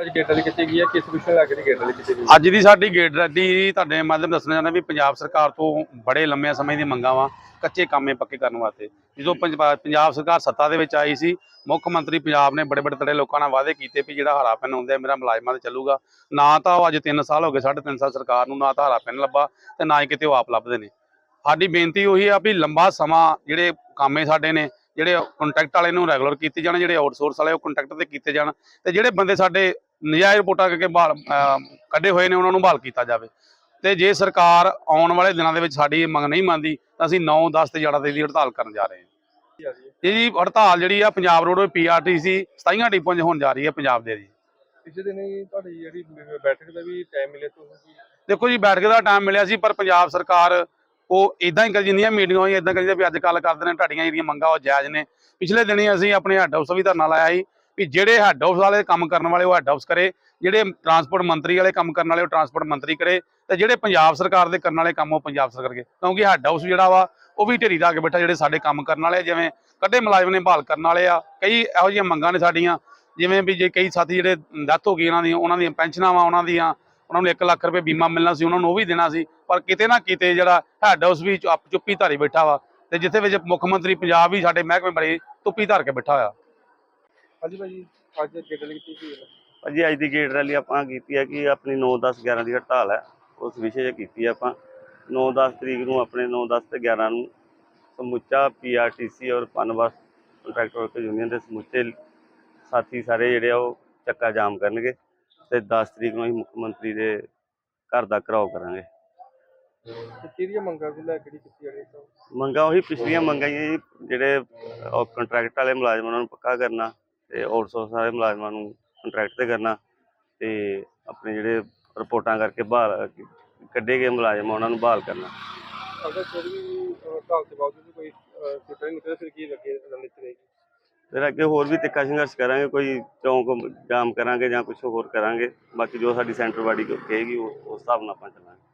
ਅੱਜ ਗੇਟ ਵਾਲੀ ਕੀਤੀ ਗਈ ਹੈ? ਕਿਸ ਵਿਸ਼ੇ ਲੈ ਕੇ ਗੇਟ ਵਾਲੀ ਕੀਤੀ ਗਈ ਅੱਜ ਦੀ ਸਾਡੀ ਗੇਟ ਰੈਡੀ ਤੁਹਾਡੇ ਮਾਧਿਅਮ ਦੱਸਣਾ ਚਾਹੁੰਦਾ ਵੀ ਪੰਜਾਬ ਸਰਕਾਰ ਤੋਂ ਬੜੇ ਲੰਮੇ ਸਮੇਂ ਦੀ ਮੰਗਾਂ ਵਾ, ਕੱਚੇ ਕੰਮੇ ਪੱਕੇ ਕਰਨ ਵਾਸਤੇ। ਜਦੋਂ ਪੰਜ- ਪੰਜਾਬ ਸਰਕਾਰ ਸੱਤਾ ਦੇ ਵਿੱਚ ਆਈ ਸੀ, ਮੁੱਖ ਮੰਤਰੀ ਪੰਜਾਬ ਨੇ ਬੜੇ ਬੜੇ ਤੜੇ ਲੋਕਾਂ ਨਾਲ ਵਾਅਦੇ ਕੀਤੇ ਵੀ ਜਿਹੜਾ ਹਰਾ ਪੈਨ ਹੁੰਦਾ ਮੇਰਾ ਮੁਲਾਜ਼ਮਾਂ ਤੇ ਚੱਲੂਗਾ। ਨਾ ਤਾਂ ਉਹ ਅੱਜ 3 ਸਾਲ ਹੋ ਗਏ, ਸਾਢੇ ਤਿੰਨ ਸਾਲ ਸਰਕਾਰ ਨੂੰ ਨਾ ਤਾਂ ਹਰਾ ਪੈਨ ਲੱਭਾ ਤੇ ਨਾ ਹੀ ਕਿਤੇ ਉਹ ਆਪ ਲੱਭਦੇ ਨੇ। ਸਾਡੀ ਬੇਨਤੀ ਉਹੀ ਆ ਵੀ ਲੰਬਾ ਸਮਾਂ ਜਿਹੜੇ ਕਾਮੇ ਸਾਡੇ ਨੇ, ਜਿਹੜੇ ਕੰਟਰੈਕਟ ਵਾਲੇ ਨੂੰ ਰੈਗੂਲਰ ਕੀਤੇ ਜਾਣ, ਜਿਹੜੇ ਆਊਟਸੋਰਸ ਵਾਲੇ ਉਹ ਕੰਟਰੈਕਟ ਤੇ ਕੀਤੇ ਜਾਣ ਤੇ ਜਿਹੜੇ ਬੰਦੇ ਸਾਡੇ ਨਜਾਇਜ਼ ਰਿਪੋਰਟਾਂ ਕਰਕੇ ਬਹਾਲ ਕੱਢੇ ਹੋਏ ਨੇ ਉਹਨਾਂ ਨੂੰ ਬਹਾਲ ਕੀਤਾ ਜਾਵੇ। ਤੇ ਜੇ ਸਰਕਾਰ ਆਉਣ ਵਾਲੇ ਦਿਨਾਂ ਦੇ ਵਿੱਚ ਸਾਡੀ ਮੰਗ ਨਹੀਂ ਮੰਨਦੀ ਤਾਂ ਅਸੀਂ 9 10 ਤੇ 11 ਦੀ ਹੜਤਾਲ ਕਰਨ ਜਾ ਰਹੇ ਹਾਂ। ਇਹ ਜੀ ਹੜਤਾਲ ਜਿਹੜੀ ਆ ਪੰਜਾਬ ਰੋਡਵੇ ਪੀਆਰਟੀਸੀ 27 ਡਿਪੂਆਂ 'ਚ ਹੋਣ ਜਾ ਰਹੀ ਹੈ ਪੰਜਾਬ ਦੇ ਜੀ। ਪਿਛਲੇ ਦਿਨ ਹੀ ਤੁਹਾਡੀ ਜਿਹੜੀ ਬੈਠਕ ਦਾ ਵੀ ਟਾਈਮ ਮਿਲਿਆ ਤੁਸੀਂ ਦੇਖੋ ਜੀ ਬੈਠਕ ਦਾ ਟਾਈਮ ਮਿਲਿਆ ਸੀ ਪਰ ਪੰਜਾਬ ਸਰਕਾਰ ਉਹ ਇਦਾਂ ਹੀ ਕਰੀ ਜਿੰਨੀਆਂ ਮੀਟਿੰਗਾਂ ਹੋਈਆਂ ਇਦਾਂ ਕਰੀ ਜਾਂਦੀ ਵੀ ਅੱਜ ਕੱਲ ਕਰਦੇ ਨੇ ਤੁਹਾਡੀਆਂ ਜਿਹੜੀਆਂ ਮੰਗਾਂ ਉਹ ਜਾਇਜ਼ ਨੇ। ਪਿਛਲੇ ਦਿਨੀ ਅਸੀਂ ਆਪਣੇ ਹੈੱਡ ਹਾਊਸ ਵੀ ਧਰਨਾ ਲਾਇਆ ਸੀ ਕਿ ਜਿਹੜੇ ਹੈੱਡ ਹਾਊਸ ਵਾਲੇ ਕੰਮ ਕਰਨ ਵਾਲੇ ਉਹ ਹੈੱਡ ਹਾਊਸ ਕਰੇ ਜਿਹੜੇ ਟਰਾਂਸਪੋਰਟ ਮੰਤਰੀ ਵਾਲੇ ਕੰਮ ਕਰਨ ਵਾਲੇ ਉਹ ਟਰਾਂਸਪੋਰਟ ਮੰਤਰੀ ਕਰੇ ਤੇ ਜਿਹੜੇ ਪੰਜਾਬ ਸਰਕਾਰ ਦੇ ਕਰਨ ਵਾਲੇ ਕੰਮ ਉਹ ਪੰਜਾਬ ਸਰਕਾਰ ਕਰੇ। ਕਿਉਂਕਿ ਹੈੱਡ ਹਾਊਸ ਜਿਹੜਾ ਵਾ ਉਹ ਵੀ ਢੇਰੀ ਲਾ ਕੇ ਬੈਠਾ ਜਿਹੜੇ ਸਾਡੇ ਕੰਮ ਕਰਨ ਵਾਲੇ ਆ, ਜਿਵੇਂ ਕੱਢੇ ਮੁਲਾਜ਼ਮ ਨੇ ਬਹਾਲ ਕਰਨ ਵਾਲੇ ਆ ਕਈ ਇਹੋ ਜਿਹੀਆਂ ਮੰਗਾਂ ਨੇ ਸਾਡੀਆਂ ਜਿਵੇਂ ਵੀ ਜੇ ਕਈ ਸਾਥੀ ਜਿਹੜੇ ਡੈਥ ਹੋ ਗਈ ਇਹਨਾਂ ਦੀ ਉਹਨਾਂ ਦੀਆਂ ਪੈਨਸ਼ਨਾਂ ਵਾ ਉਹਨਾਂ ਦੀਆਂ ਉਹਨਾਂ ਨੂੰ 1 ਲੱਖ ਰੁਪਏ ਬੀਮਾ ਮਿਲਣਾ ਸੀ ਉਹਨਾਂ ਨੂੰ ਉਹ ਵੀ ਦੇਣਾ ਸੀ ਪਰ ਕਿਤੇ ਨਾ ਕਿਤੇ ਜਿਹੜਾ ਹੈੱਡ ਹਾਊਸ ਵੀ ਚੁੱਪ ਚੁੱਪੀ ਧਾਰੀ ਬੈਠਾ ਵਾ ਤੇ ਜਿੱਥੇ ਵਿੱਚ ਮੁੱਖ ਮੰਤਰੀ ਪੰਜਾਬ ਵੀ ਸਾਡੇ ਮਹਿਕਮੇ ਬੜੇ ਤੁੱਪੀ ਧਾਰ ਕੇ ਬੈਠਾ ਹੋਇਆ। ਹਾਂਜੀ ਭਾਜੀ ਅੱਜ ਗੇਟ ਵਾਲੀ ਕੀਤੀ ਗਈ ਹੈ? ਭਾਜੀ ਅੱਜ ਦੀ ਗੇਟ ਰੈਲੀ ਆਪਾਂ ਕੀਤੀ ਹੈ ਕਿ ਆਪਣੀ 9 10 11 ਦੀ ਹੜਤਾਲ ਹੈ। ਉਸ ਵਿਸ਼ੇ 'ਚ ਕੀਤੀ ਹੈ ਆਪਾਂ। 9 10 ਤਰੀਕ ਨੂੰ ਆਪਣੇ 9 10 ਤੇ 11 ਨੂੰ ਸਮੁੱਚਾ ਪੀਆਰਟੀਸੀ ਔਰ ਪਨਬਸ ਕੰਟਰੈਕਟ ਵਰਕਰ ਯੂਨੀਅਨ ਦੇ ਸਮੁੱਚੇ ਸਾਥੀ ਸਾਰੇ ਜਿਹੜੇ ਆ ਉਹ ਚੱਕਾ ਜਾਮ ਕਰਨਗੇ ਤੇ 10 ਤਰੀਕ ਨੂੰ ਅਸੀਂ ਮੁੱਖ ਮੰਤਰੀ ਦੇ ਘਰ ਦਾ ਘਰਾਓ ਕਰਾਂਗੇ। ਕਿਹੜੀਆਂ ਮੰਗਾਂ ਸੀ ਲੈ ਕੇ ਕੀਤੀ ਜਾ ਰਹੀ ਹੈ ਮੰਗਾਂ ਉਹੀ ਪਿਛਲੀਆਂ ਮੰਗਾਂ ਹੀ ਹੈ ਜੀ ਜਿਹੜੇ ਕੰਟਰੈਕਟ ਵਾਲੇ ਮੁਲਾਜ਼ਮਾਂ ਉਹਨਾਂ ਨੂੰ ਪੱਕਾ ਕਰਨਾ। ਤੇ ਆਊਟਸੋਰਸ ਵਾਲੇ ਮੁਲਾਜ਼ਮਾਂ ਨੂੰ ਕੰਟਰੈਕਟ ਤੇ ਕਰਨਾ ਤੇ ਆਪਣੇ ਜਿਹੜੇ ਰਿਪੋਰਟਾਂ ਕਰਕੇ ਬਹਾਲ ਕੱਢੇ ਗਏ ਮੁਲਾਜ਼ਮ ਉਹਨਾਂ ਨੂੰ ਬਹਾਲ ਕਰਨਾ। ਅਗਰ ਫਿਰ ਦੇ ਬਾਵਜੂਦ ਕੋਈ ਫਿਰ ਕੀ ਲੱਗੇ ਰਣਨੀਤੀ ਰਹੇਗੀ? ਫਿਰ ਅੱਗੇ ਹੋਰ ਵੀ ਤਿੱਖਾ ਸੰਘਰਸ਼ ਕਰਾਂਗੇ ਕੋਈ ਚੌਂਕ ਜਾਮ ਕਰਾਂਗੇ ਜਾਂ ਕੁਝ ਹੋਰ ਕਰਾਂਗੇ। ਬਾਕੀ ਜੋ ਸਾਡੀ ਸੈਂਟਰ ਬਾਡੀ ਕਹੇਗੀ ਉਸ ਹਿਸਾਬ ਨਾਲ ਆਪਾਂ ਚੱਲਾਂਗੇ।